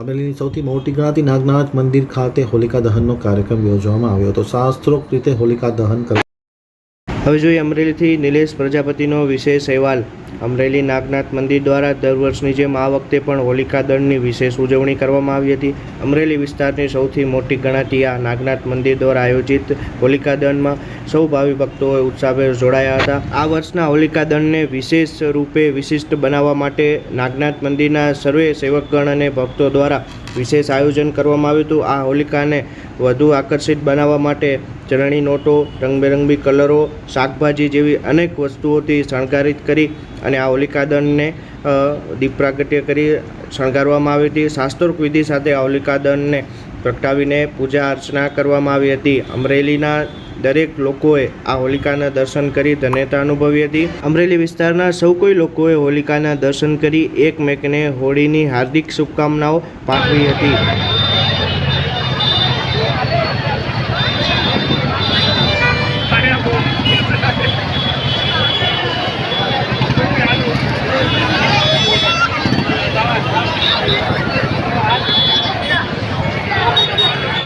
અમરેલીની સૌથી મોટી ગણાતી નાગનાથ મંદિર ખાતે હોલિકા દહનનો કાર્યક્રમ યોજવામાં આવ્યો હતો. શાસ્ત્રોક્ત રીતે હોલિકા દહન કરવા હવે જોઈએ અમરેલીથી નિલેશ પ્રજાપતિનો વિશેષ અહેવાલ. અમરેલી નાગનાથ મંદિર દ્વારા દર વર્ષની જેમ આ વખતે પણ હોલિકા દળની વિશેષ ઉજવણી કરવામાં આવી હતી. અમરેલી વિસ્તારની સૌથી મોટી ગણાતી આ નાગનાથ મંદિર દ્વારા આયોજિત હોલિકા દળમાં સૌ ભાવિ ભક્તોએ ઉત્સાહભેર જોડાયા હતા. આ વર્ષના હોલિકા દળને વિશેષ રૂપે વિશિષ્ટ બનાવવા માટે નાગનાથ મંદિરના સર્વે સેવકગણ અને ભક્તો દ્વારા વિશેષ આયોજન કરવામાં આવ્યું હતું. આ હોલિકાને વધુ આકર્ષિત બનાવવા માટે ચરણી નોટો રંગબેરંગી કલરો શાકભાજી જેવી અનેક વસ્તુઓથી શણગારિત કરી અને આ હોલિકા અ, દીપ પ્રાગટ્ય કરી શણગારવામાં આવી હતી. શાસ્ત્રોક વિધિ સાથે આ હોલિકા દહનને પ્રગટાવીને પૂજા અર્ચના કરવામાં આવી હતી. અમરેલીના દરેક લોકોએ આ હોલિકાના દર્શન કરી ધન્યતા અનુભવી હતી. અમરેલી વિસ્તારના સૌ કોઈ લોકોએ હોલિકાના દર્શન કરી એકમેકને હોળીની હાર્દિક શુભકામનાઓ પાઠવી હતી.